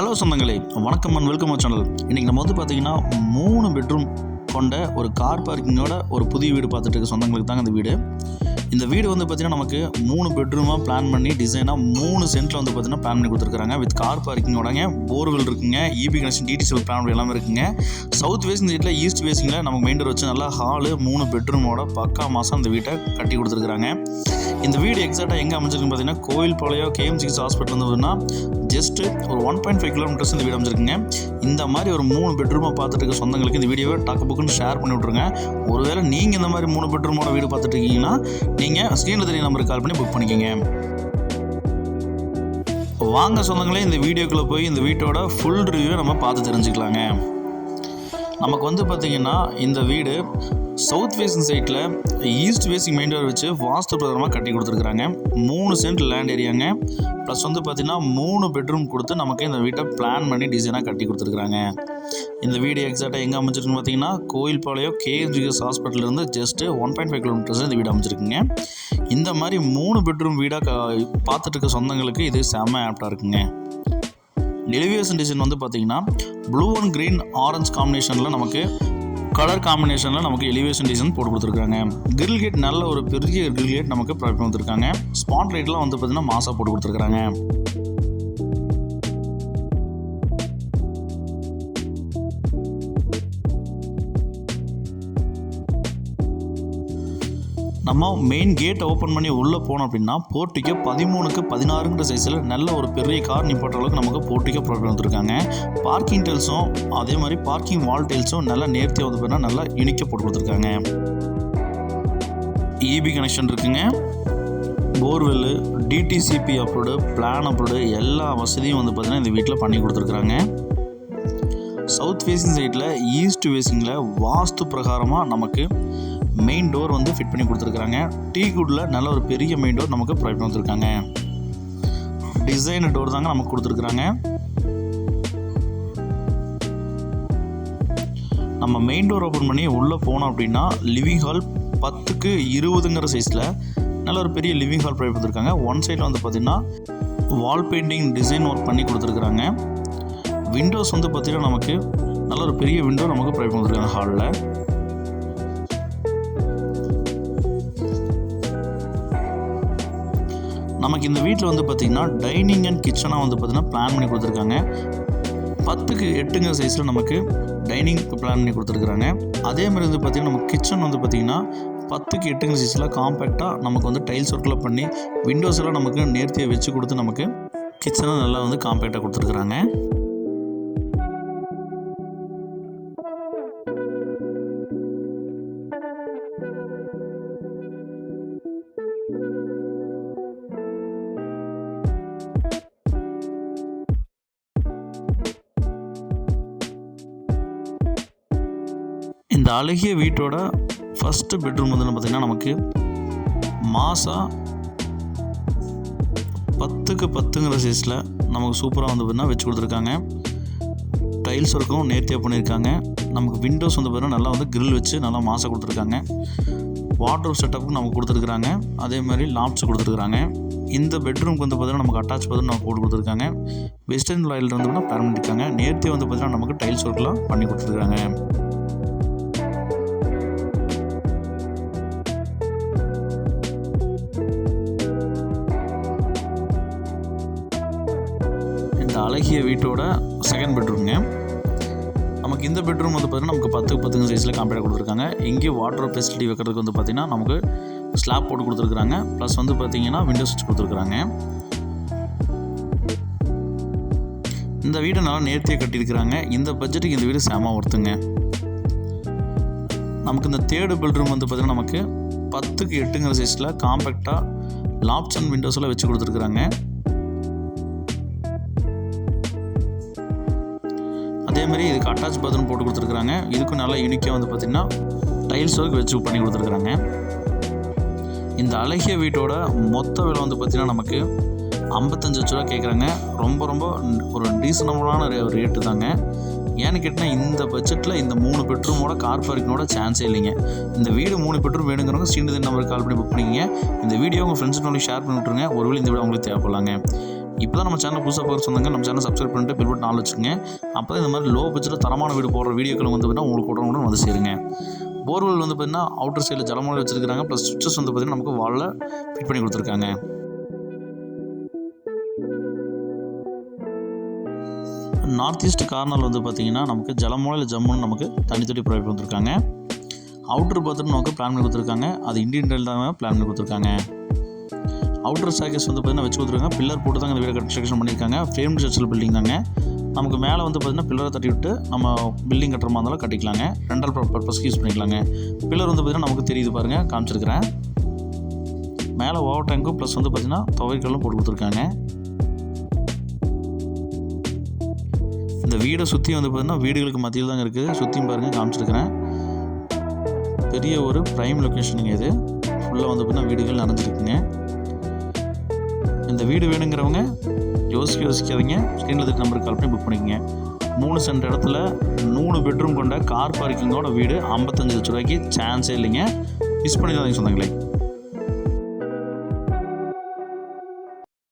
Hello சொந்தங்களே வணக்கம் and welcome channel இன்றைக்கி நம்ம வந்து பார்த்தீங்கன்னா மூணு பெட்ரூம் கொண்ட ஒரு கார் பார்க்கிங்கோட ஒரு புதிய வீடு பார்த்துட்டு இருக்க சொந்தங்களுக்கு தாங்க இந்த வீடு. இந்த வீடு வந்து பார்த்திங்கன்னா நமக்கு மூணு பெட்ரூமாக பிளான் பண்ணி டிசைனாக மூணு சென்ட்டில் வந்து பார்த்திங்கன்னா பிளான் பண்ணி கொடுத்துருக்காங்க. வித் கார் பார்க்கிங்கோடங்க போர்வெல் இருக்குங்க இபி கனெக்ஷன் டிடிசிஎல் பிளான் எல்லாமே இருக்குங்க. சவுத் வேஸ்ட் வீட்டில் ஈஸ்ட் வேஸ்டிங்கில் நமக்கு மெயின் டோர் வச்சு நல்லா ஹாலு மூணு பெட்ரூமோட பக்கா மாதம் இந்த வீட்டை கட்டி கொடுத்துருக்குறாங்க இந்த வீடு எக்ஸாக்டாக எங்கே அமைஞ்சிருக்குன்னு பார்த்தீங்கன்னா கோயில் பாளையம் கேஎம்சிக்ஸ் ஹாஸ்பிட்டல் இருந்ததுன்னா ஜஸ்ட்டு ஒரு ஒன் பாயிண்ட் ஃபைவ் கிலோமீட்டர்ஸ் இந்த வீடு அமைச்சிருக்குங்க இந்த மாதிரி ஒரு மூணு பெட்ரூமை பார்த்துட்டு இருக்க சொந்தங்களுக்கு இந்த வீடியோவை டக்கு புக்குன்னு ஷேர் பண்ணி விட்ருங்க ஒருவேளை நீங்கள் இந்த மாதிரி மூணு பெட்ரூமோட வீடு பார்த்துட்டு இருக்கீங்கன்னா நீங்கள் ஸ்க்ரீனில் தெரிய நம்பருக்கு கால் பண்ணி புக் பண்ணிக்கோங்க. வாங்க சொந்தங்களே இந்த வீடியோக்குள்ளே போய் இந்த வீட்டோட ஃபுல் ரிவ்யூ நம்ம பார்த்து தெரிஞ்சுக்கலாங்க. நமக்கு வந்து பார்த்திங்கன்னா இந்த வீடு சவுத் ஃபேஸிங் சைட்டில் east facing main door vastu வாஸ்து பிரகாரமாக கட்டி கொடுத்துருக்குறாங்க. மூணு சென்ட் லேண்ட் ஏரியாங்க ப்ளஸ் வந்து பார்த்திங்கன்னா மூணு பெட்ரூம் கொடுத்து நமக்கு இந்த வீட்டை பிளான் பண்ணி டிசைனாக கட்டி கொடுத்துருக்குறாங்க. இந்த வீடு எக்ஸாக்டாக எங்கே அமைச்சிருக்குன்னு பார்த்தீங்கன்னா Koyilpalayam KSGS ஹாஸ்பிட்டலேருந்து just one point five kilometres இந்த வீடு அமைச்சிருக்குங்க இந்த மாதிரி மூணு பெட்ரூம் வீடாக பார்த்துட்டு இருக்க சொந்தங்களுக்கு இது செம்ம ஆப்டாக இருக்குங்க. எலிவேஷன் டிசைன் வந்து பார்த்தீங்கன்னா ப்ளூ அண்ட் க்ரீன் ஆரஞ்ச் காம்பினேஷனில் நமக்கு கலர் காம்பினேஷனில் நமக்கு எலிவேஷன் டிசைன் போட்டு கொடுத்துருக்காங்க. கிரில் கேட் நல்ல ஒரு பெரிய கிரில் கேட் நமக்கு ப்ரொவைட் பண்ணிருக்காங்க ஸ்பாட் லைட்லாம் வந்து பார்த்திங்கன்னா மாசாக போட்டு கொடுத்துருக்காங்க. நம்ம மெயின் கேட்டை ஓப்பன் பண்ணி உள்ளே போனோம் அப்படின்னா போர்ட்டிக்கோ பதிமூணுக்கு பதினாறுங்கிற சைஸில் நல்ல ஒரு பெரிய கார் நிப்பாட்டுற அளவுக்கு நமக்கு போர்ட்டிக்கோ ப்ராப்ளம் வந்துருக்காங்க. பார்க்கிங் டைல்ஸும் அதே மாதிரி பார்க்கிங் வால் டைல்ஸும் நல்லா நேர்த்தியாக வந்து பார்த்தீங்கன்னா நல்லா யூனிக்காக போட்டு கொடுத்துருக்காங்க. இபி கனெக்ஷன் இருக்குங்க. Borewell DTCP approved plan approved எல்லா வசதியும் வந்து பார்த்திங்கன்னா இந்த வீட்டில் பண்ணி கொடுத்துருக்குறாங்க சவுத் ஃபேஸிங் சைடில் ஈஸ்ட் ஃபேஸிங்கில் வாஸ்து பிரகாரமாக நமக்கு மெயின் டோர் வந்து ஃபிட் பண்ணி கொடுத்துருக்குறாங்க. டீ குட்டில் நல்ல ஒரு பெரிய மெயின் டோர் நமக்கு ப்ரொவைட் பண்ணிருக்காங்க டிசைன் டோர் தாங்க நமக்கு கொடுத்துருக்குறாங்க. நம்ம மெயின் டோர் ஓப்பன் பண்ணி உள்ளே போனோம் அப்படின்னா லிவிங் ஹால் பத்துக்கு இருபதுங்கிற சைஸில் நல்ல ஒரு பெரிய லிவிங் ஹால் ப்ரொவைட் கொடுத்துருக்காங்க ஒன் சைடில் வந்து பார்த்திங்கன்னா வால் பெயிண்டிங் டிசைன் ஒர்க் பண்ணி கொடுத்துருக்குறாங்க. விண்டோஸ் வந்து பார்த்திங்கன்னா நமக்கு நல்ல ஒரு பெரிய விண்டோ நமக்கு ப்ரொவைட் பண்ணிருக்காங்க ஹாலில் நமக்கு இந்த வீட்டில் வந்து பார்த்திங்கன்னா டைனிங் அண்ட் கிச்சனாக வந்து பார்த்திங்கன்னா பிளான் பண்ணி கொடுத்துருக்காங்க. பத்துக்கு எட்டுங்கிற சைஸில் நமக்கு டைனிங் பிளான் பண்ணி கொடுத்துருக்குறாங்க. அதே மாதிரி வந்து பார்த்திங்கன்னா நம்ம கிச்சன் வந்து பார்த்திங்கன்னா பத்துக்கு எட்டுங்கிற சைஸில் காம்பேக்டாக நமக்கு வந்து டைல்ஸ் ஒர்க்கில் பண்ணி விண்டோஸ் எல்லாம் நமக்கு நேர்த்தியை வச்சு கொடுத்து நமக்கு கிச்சனை நல்லா வந்து காம்பேக்டாக கொடுத்துருக்குறாங்க. இந்த அழகிய வீட்டோட ஃபஸ்ட்டு பெட்ரூம் வந்து பார்த்திங்கன்னா நமக்கு மாதம் பத்துக்கு பத்துங்கிற சைஸில் நமக்கு சூப்பராக வந்து பார்த்தீங்கன்னா வச்சு கொடுத்துருக்காங்க. டைல்ஸ் ஒர்க்கும் நேர்த்தியாக பண்ணியிருக்காங்க. நமக்கு விண்டோஸ் வந்து பார்த்தீங்கன்னா நல்லா வந்து க்ரில் வச்சு நல்லா மாசாக கொடுத்துருக்காங்க. வாட்ரூப் செட்டப்புக்கு நமக்கு கொடுத்துருக்குறாங்க. அதே மாதிரி லாப்ஸ் கொடுத்துருக்குறாங்க. இந்த பெட்ரூம்க்கு வந்து பார்த்தீங்கன்னா நமக்கு அட்டாச் பார்த்து நம்ம போட்டு கொடுத்துருக்காங்க. வெஸ்டர்ன் லாயில் வந்து பார்த்திங்கன்னா பேரமெண்ட் இருக்காங்க. நேர்த்தியாக வந்து பார்த்திங்கன்னா நமக்கு டைல்ஸ் ஒர்க்லாம் பண்ணி கொடுத்துருக்காங்க அழகிய வீட்டோட செகண்ட் பெட்ரூம்ங்க நமக்கு இந்த பெட்ரூம் வந்து பார்த்திங்கன்னா நமக்கு பத்துக்கு பத்துங்க சைஸில் காம்பேக்டாக கொடுத்துருக்காங்க. இங்கேயும் வாட்டர் ஃபெசிலிட்டி வைக்கிறதுக்கு வந்து பார்த்திங்கன்னா நமக்கு ஸ்லாப் போட்டு கொடுத்துருக்குறாங்க ப்ளஸ் வந்து பார்த்திங்கன்னா விண்டோ சுவிட்ச் கொடுத்துருக்குறாங்க இந்த வீடை நல்லா நேர்த்தியாக கட்டியிருக்கிறாங்க. இந்த பட்ஜெட்டுக்கு இந்த வீடு செம ஒருத்துங்க நமக்கு இந்த தேர்டு பெட்ரூம் வந்து பார்த்திங்கன்னா நமக்கு பத்துக்கு எட்டுங்கிற சைஸில் காம்பேக்டாக லாப்ஸ் அண்ட் விண்டோஸில் வச்சு கொடுத்துருக்குறாங்க. அதே மாதிரி இதுக்கு அட்டாச் பாத்ரூம் போட்டு கொடுத்துருக்குறாங்க. இதுக்கும் நல்லா யூனிக்காக வந்து பார்த்திங்கன்னா டைல்ஸ் ஒர்க் வச்சு பண்ணி கொடுத்துருக்குறாங்க. இந்த அழகிய வீட்டோட மொத்த விலை வந்து பார்த்திங்கன்னா நமக்கு ஐம்பத்தஞ்சு லட்ச ரூபா கேட்குறாங்க ரொம்ப ரொம்ப ஒரு டீசனபுளான ரேட்டு தாங்க. ஏன்னு கேட்டால் இந்த பட்ஜெட்டில் இந்த மூணு பெட்ரூமோட கார் பார்க்கிங்கோட சான்ஸே இல்லைங்க. இந்த வீடு மூணு பெட்ரூம் வேணுங்கிறவங்க ஸ்ரீநிதி நம்பருக்கு கால் பண்ணி புக் பண்ணிக்கிங்க. இந்த வீடியோ உங்கள் ஃப்ரெண்ட்ஸ் ஷேர் பண்ணி விட்ருங்க ஒருவேளை இந்த வீடு அவங்களுக்கு தேவைப்படலாங்க. இப்போ தான் நம்ம சேனல் புதுசாக போகிற சொன்னாங்க. நம்ம சேனல் சப்ஸ்கிரைப் பண்ணிட்டு பில் பட்டன் ஆள் வச்சுங்க அப்போ இந்த மாதிரி லோ பட்ஜெட்டில் தரமான வீடு போடுற வீடியோக்கள் வந்து பார்த்தீங்கன்னா உங்களுக்கு உடனே வந்து சேருங்க. போர்வெல் வந்து பார்த்தீங்கன்னா அவுட்டர் சைடில் ஜலமலை வச்சுருக்காங்க ப்ளஸ் சுவிச்சஸ் வந்து பார்த்தீங்கன்னா நமக்கு வாலில் ஃபிட் பண்ணி கொடுத்துருக்காங்க. நார்த் ஈஸ்ட் கார்னர் வந்து பார்த்தீங்கன்னா நமக்கு ஜலமூலையில் ஜம்முன்னு நமக்கு தனித்தனி ப்ரொவைட் பண்ணிருக்காங்க அவுட்டர் பாத்ரூம் நமக்கு பிளான் பண்ணி கொடுத்துருக்காங்க. அது இண்டியன் டைல் தான் பிளான் பண்ணி கொடுத்துருக்காங்க. அவுட்டர் சாக்கஸ் வந்து பார்த்தீங்கன்னா வச்சு கொடுத்துருக்காங்க. பில்லர் போட்டு தாங்க இந்த வீடு கன்ஸ்ட்ரக்ஷன் பண்ணியிருக்காங்க. ஃப்ரேம் ஸ்ட்ரக்சர் பில்டிங் தாங்க. நமக்கு மேலே வந்து பார்த்தீங்கன்னா பில்லரை தட்டி விட்டு நம்ம பில்டிங் கட்டுற மாதிரி இருந்தாலும் கட்டிக்கலாங்க. ரெண்டல் பர்பஸ்க்கு யூஸ் பண்ணிக்கலாங்க. பில்லர் வந்து பார்த்தீங்கன்னா நமக்கு தெரியுது பாருங்கள் காமிச்சிருக்கிறேன். மேலே ஓவர் டேங்க்கும் ப்ளஸ் வந்து பார்த்தீங்கன்னா துவைக்கலும் போட்டு கொடுத்துருக்காங்க. இந்த வீடை சுற்றி வந்து பார்த்திங்கன்னா வீடுகளுக்கு மத்தியில் தாங்க இருக்குது சுற்றியும் பாருங்கள் காமிச்சிருக்கிறேன். பெரிய ஒரு ப்ரைம் லொக்கேஷனுங்க இது. ஃபுல்லாக வந்து பார்த்தீங்கன்னா வீடுகள் நடந்துருக்குங்க இந்த வீடு வேணுங்கிறவங்க யோசிக்க யோசிக்காதீங்க. ஸ்க்ரீனில் திட்ட நம்பருக்கு கால் பண்ணி புக் பண்ணிக்கங்க. மூணு சென்ட் இடத்துல மூணு பெட்ரூம் கொண்ட கார் பார்க்கிங்கோட வீடு ஐம்பத்தஞ்சு லட்ச ரூபாய்க்கு சான்ஸே இல்லைங்க. மிஸ் பண்ணிடாதீங்க சொந்தங்களே.